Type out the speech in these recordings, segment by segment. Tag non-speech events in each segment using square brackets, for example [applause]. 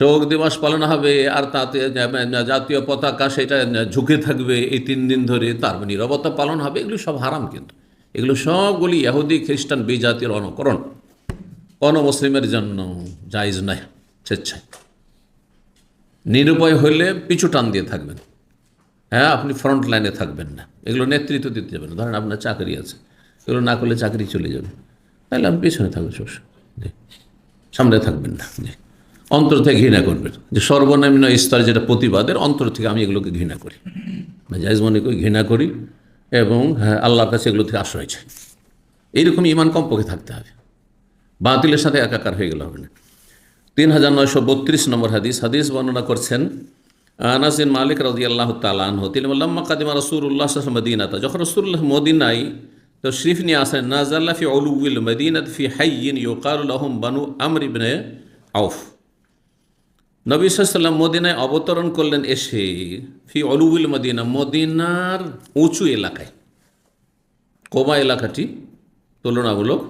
শোক দিবস পালন হবে, আর তাতে জাতীয় পতাকা সেটা ঝুঁকে থাকবে এই তিন দিন ধরে। তার নিরবতা পালন হবে, এগুলো সব হারাম কিন্তু। এগুলো সবগুলি ইহুদি, খ্রিস্টান, বিজাতির অনুকরণ। কোন মুসলিমের জন্য জায়জ নাই স্বেচ্ছায়। নিরুপায় হইলে পিছু টান দিয়ে থাকবেন। হ্যাঁ আপনি ফ্রন্ট লাইনে থাকবেন না। এগুলো নেতৃত্ব দিতে যাবেন। ধরেন আপনার চাকরি আছে, এগুলো না করলে চাকরি চলে যাবে। তাহলে আপনি পিছনে থাকবেন সামনে থাকবেন না। জি। অন্তর থেকে ঘৃণা করবেন যে সর্বনিম্ন স্তরে যেটা প্রতিবাদের, অন্তর থেকে আমি এগুলোকে ঘৃণা করি। জায়জ মনে করি, ঘৃণা করি এবং হ্যাঁ আল্লাহর কাছে এগুলো থেকে আশ্রয় চাই। এইরকম ইমান কমপক্ষে থাকতে হবে। বাতিলের সাথে একাকার হয়ে গেলে হবে না। তিন হাজার নয়শো বত্রিশ নম্বর হাদিস হাদিস বর্ণনা করছেন আনাসিন মালিক রাজি আল্লাহ তালাহ তিনি বললাম কাদিমা রসুল্লাহ মদিনাতা। যখন রসুর রসুল্লাহ মদিনাই তো শরীফ নিয়ে আসেন নাজাল্লা ফি অলুল মদিনাত ফি হাইয়িন ইউকারুল্লাহম বানু আমর ইবনে আউফ। নবী সাল্লাম মদিনায় অবতরণ করলেন এসে ফি অলুল মদিনা, মদিনার উঁচু এলাকায়। কোবা এলাকাটি তুলনামূলক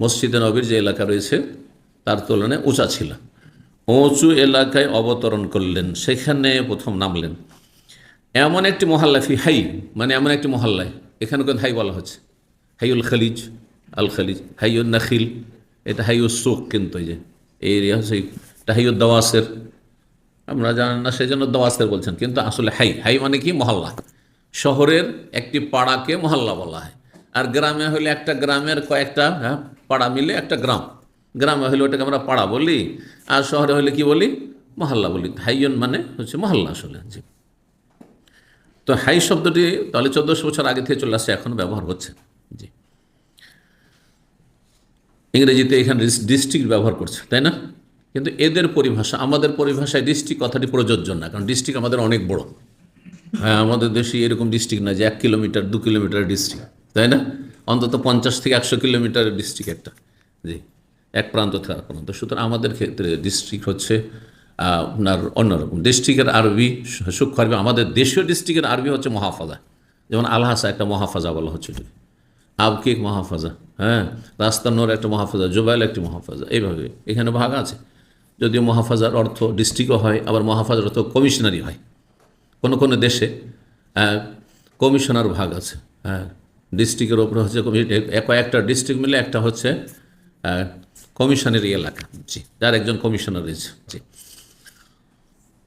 মসজিদে নবীর যে এলাকা রয়েছে, তার তুলনায় উঁচা ছিল। উঁচু এলাকায় অবতরণ করলেন, সেখানে প্রথম নামলেন। এমন একটি মহল্লা ফি হাই মানে এমন একটি মহল্লায়, এখানে কিন্তু হাই বলা হচ্ছে। হাইউল খালিজ, আল খালিজ হাইউল নাখিল, এটা হাইউল সুক কিন্তু এই যে, এই এরিয়া হচ্ছে এটা দাওয়াসের। আমরা জানেন না সেই জন্য দাওয়াসের বলছেন, কিন্তু আসলে হাই হাই মানে কি? মহল্লা। শহরের একটি পাড়াকে মহল্লা বলা হয়। আর গ্রামে হলে একটা গ্রামের কয়েকটা হ্যাঁ পাড়া মিলে একটা গ্রাম। গ্রামে হলে ওটাকে আমরা পাড়া বলি, আর শহরে হলে কি বলি? মহল্লা বলি। হাইয়ন মানে হচ্ছে মহল্লা আসলে, জি। তো হাই শব্দটি তাহলে চোদ্দোশো বছর আগে থেকে চলে আসছে, এখন ব্যবহার হচ্ছে, জি। ইংরেজিতে এখানে ডিস্ট্রিক্ট ব্যবহার করছে, তাই না? কিন্তু এদের পরিভাষা, আমাদের পরিভাষায় ডিস্ট্রিক্ট কথাটি প্রযোজ্য না, কারণ ডিস্ট্রিক্ট আমাদের অনেক বড়। হ্যাঁ আমাদের দেশে এরকম ডিস্ট্রিক্ট না যে এক কিলোমিটার, দু কিলোমিটার ডিস্ট্রিক্ট, তাই না? অন্তত পঞ্চাশ থেকে একশো কিলোমিটার ডিস্ট্রিক্ট একটা, জি, এক প্রান্ত থেকে আর প্রান্ত। সুতরাং আমাদের ক্ষেত্রে ডিস্ট্রিক্ট হচ্ছে আপনার অন্যরকম ডিস্ট্রিক্টের আরবি সূক্ষ্ম আরবি, আমাদের দেশীয় ডিস্ট্রিক্টের আরবি হচ্ছে মহাফাজা। যেমন আলহাসা একটা মহাফাজা বলা হচ্ছে আবকিক মহাফাজা হ্যাঁ রাস্তানোর একটা মহাফাজা, জুবাইল একটি মহাফাজা, এইভাবে। এখানে ভাগ আছে। যদিও মহাফাজার অর্থ ডিস্ট্রিক্টও হয়, আবার মহাফাজার অর্থ কমিশনারি হয়। কোনো কোনো দেশে কমিশনার ভাগ আছে। হ্যাঁ ডিস্ট্রিক্টের ওপরে হচ্ছে কয়েকটা ডিস্ট্রিক্ট মিলে একটা হচ্ছে কমিশনের এলাকা। জি, যার একজন কমিশনার রয়েছে। জি।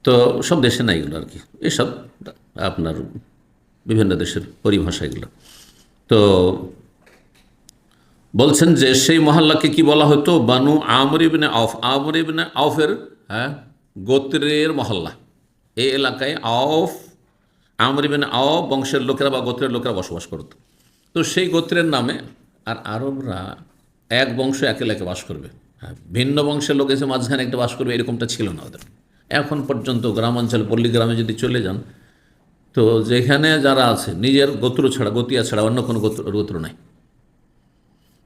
তো সব দেশে নাই এগুলো আর কি। এসব আপনার বিভিন্ন দেশের পরিভাষা এগুলো। তো বলছেন যে সেই মহল্লাকে কি বলা হতো? বানু আমরিবিনে আউফ। আমরিবিনে আউফের হ্যাঁ গোত্রের মহল্লা। এই এলাকায় আউফ আমরিবিনে আউফ বংশের লোকেরা বা গোত্রের লোকেরা বসবাস করত। তো সেই গোত্রের নামে আর আরবরা এক বংশ এক এলাকায় বাস করবে। হ্যাঁ ভিন্ন বংশের লোক এসে মাঝখানে একটা বাস করবে, এরকমটা ছিল না ওদের। এখন পর্যন্ত গ্রামাঞ্চল পল্লী গ্রামে যদি চলে যান, তো যেখানে যারা আছে, নিজের গোত্র ছাড়া, গতিয়া ছাড়া অন্য কোনো গোত্র গোত্র নাই।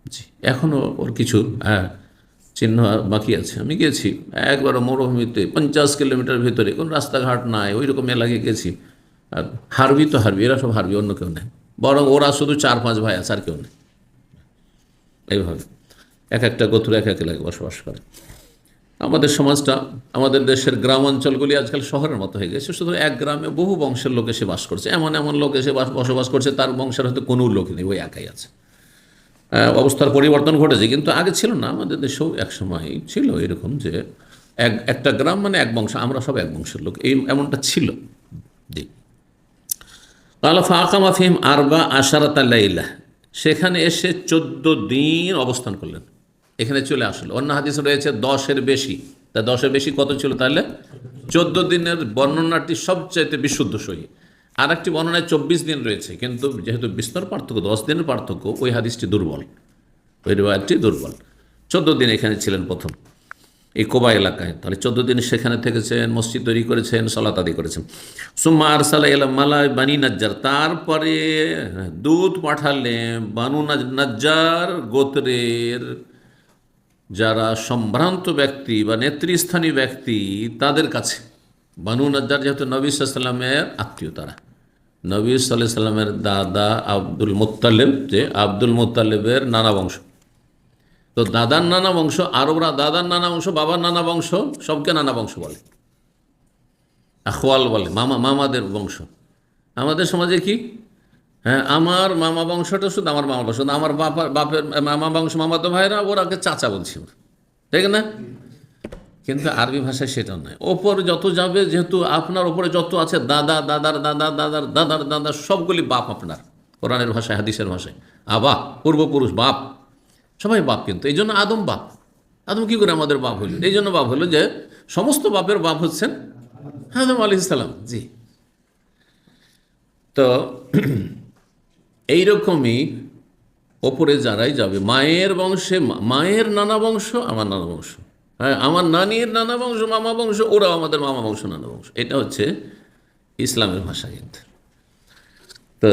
জি এখনও ওর কিছু হ্যাঁ চিহ্ন বাকি আছে। আমি গেছি একবার মরুভূমিতে পঞ্চাশ কিলোমিটার ভিতরে, কোনো রাস্তাঘাট নাই ওই রকম এলাকায় গেছি। আর হারবি তো হারবি, এরা সব হারবি, অন্য কেউ নেই। বরং ওরা শুধু চার পাঁচ ভাই আছে, আর কেউ নেই। এইভাবে, এক একটা গোত্র এক এক এলাকায় বসবাস করে। আমাদের সমাজটা, আমাদের দেশের গ্রাম অঞ্চলগুলি আজকাল শহরের মতো হয়ে গেছে, শুধু এক গ্রামে বহু বংশের লোক এসে বাস করছে। এমন এমন লোক এসে বসবাস করছে, তার বংশের হয়তো কোনো লোক নেই, ওই একাই আছে। অবস্থার পরিবর্তন ঘটেছে। কিন্তু আগে ছিল না, আমাদের দেশেও এক সময় ছিল এরকম যে এক, একটা গ্রাম মানে এক বংশ, আমরা সব এক বংশের লোক, এই এমনটা ছিল। জি। আলা ফাঁকা ফিম আরবা আশারাত লাইলা। সেখানে এসে চোদ্দ দিন অবস্থান করলেন। এখানে চলে আসলো। অন্য হাদিস রয়েছে দশের বেশি। তা দশের বেশি কত ছিল তাহলে? চোদ্দ দিনের বর্ণনাটি সবচাইতে বিশুদ্ধ সহি। আর একটি বর্ণনায় চব্বিশ দিন রয়েছে, কিন্তু যেহেতু বিস্তর পার্থক্য, দশ দিনের পার্থক্য, ওই হাদিসটি দুর্বল। ওই রেওয়ায়তটি দুর্বল। চোদ্দ দিন এখানে ছিলেন প্রথম। এই কোবা এলাকায়, তাহলে চোদ্দ দিন সেখানে থেকেছেন, মসজিদ তৈরি করেছেন, সলাত আদি করেছেন। সুম্মা আরসালা এলাম মালা বানি নাজ্জার, তারপরে দুধ পাঠালে বানু নাজ্জার গোত্রের যারা সম্ভ্রান্ত ব্যক্তি বা নেতৃস্থানীয় ব্যক্তি, তাদের কাছে। বানু নাজ্জার যেহেতু নবী সাল্লামের আত্মীয় তারা। নবী সাল্লাহ সাল্লামের দাদা আব্দুল মোত্তালেব, যে আব্দুল মোত্তালেবের নানা বংশ। তো দাদার নানা বংশ, আরবরা দাদার নানা বংশ, বাবার নানা বংশ, সবকে নানা বংশ বলে। আখওয়াল বলে, মামা, মামাদের বংশ। আমাদের সমাজে কি? হ্যাঁ আমার মামা বংশটা শুধু আমার মামা বংশ আমার বাপা, বাপের মামা বংশ, মামাতো ভাইরা ওরাকে চাচা বলছি ওরা ঠিক না? কিন্তু আরবি ভাষায় সেটা নয়। ওপর যত যাবে, যেহেতু আপনার ওপরে যত আছে, দাদা, দাদার দাদা, দাদার দাদার দাদা সবগুলি বাপ আপনার, কোরআনের ভাষায়, হাদিসের ভাষায়। আবা, পূর্বপুরুষ, বাপ। সবাই বাপ কিন্তু, এই জন্য আদম বাপ। আদম কি করে আমাদের বাপ হইল? এই জন্য বাপ হইল যে, সমস্ত বাপের বাপ হচ্ছেন আদম আলি জি। তো, [clears throat] এইরকমই ওপরে যারাই যাবে, মায়ের বংশে মায়ের নানা বংশ, আমার নানা বংশ। হ্যাঁ আমার নানির নানা বংশ, মামা বংশ, ওরাও আমাদের মামা বংশ, নানা বংশ। এটা হচ্ছে ইসলামের ভাষা কিন্তু তো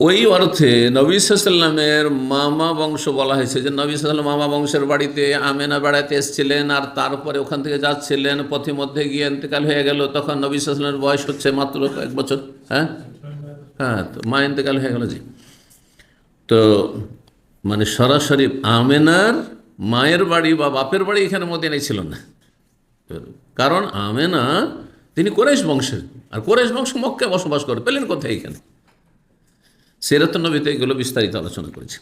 ওই অর্থে নবী সাল্লামের মামা বংশ বলা হয়েছে যে নবী সাল্লাম মামা বংশের বাড়িতে আমেনা বেড়াতে এসেছিলেন আর তারপরে ওখান থেকে যাচ্ছিলেন পথে মধ্যে গিয়ে ইন্তেকাল হয়ে গেল, তখন নবী সাল্লামের বয়স হচ্ছে মাত্র এক বছর হ্যাঁ? হ্যাঁ তো মা ইন্তেকাল হয়ে গেল, জি। তো মানে সরাসরি আমেনার মায়ের বাড়ি বা বাপের বাড়ি এখানে মদিনায় ছিল না। কারণ আমেনা, তিনি কোরেশ বংশের। আর কোরেশ বংশ মক্কে বসবাস করে। পেলেন কোথায় এখানে? সিরাত নবীতে এগুলো বিস্তারিত আলোচনা করেছে।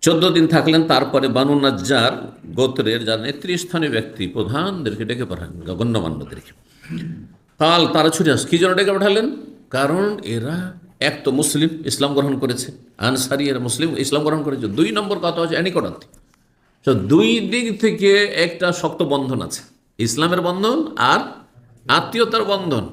চোদ্দ দিন থাকলেন, তারপরে বানু নাজ্জার গোত্রের যার নেতৃস্থানীয় ব্যক্তি, প্রধানদেরকে ডেকে পাঠান গণ্যমান্যদেরকে। কাল তারা ছুটে আস। কী জন্য ডেকে পাঠালেন? কারণ এরা এক তো মুসলিম ইসলাম গ্রহণ করেছে, আনসারি এরা মুসলিম ইসলাম গ্রহণ করেছে। দুই নম্বর কথা হচ্ছে অ্যানিকোডান্তি। তো দুই দিক থেকে একটা শক্ত বন্ধন আছে, ইসলামের বন্ধন আর আত্মীয়তার বন্ধন।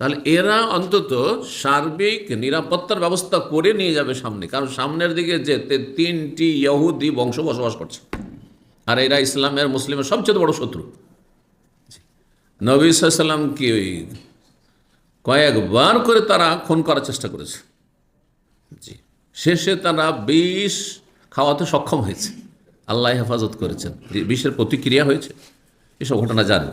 তাহলে এরা অন্তত সার্বিক নিরাপত্তার ব্যবস্থা করে নিয়ে যাবে সামনে, কারণ সামনের দিকে যেতে তিনটি ইহুদি বংশ বসবাস করছে। আর এরা ইসলামের মুসলিমের সবচেয়ে বড় শত্রু। নবী সাল্লামকে কয়েকবার করে তারা খুন করার চেষ্টা করেছে। জি। শেষে তারা বিষ খাওয়াতে সক্ষম হয়েছে। আল্লাহ হেফাজত করেছেন। বিষের প্রতিক্রিয়া হয়েছে। এসব ঘটনা জানি